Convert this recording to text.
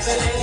Excelente.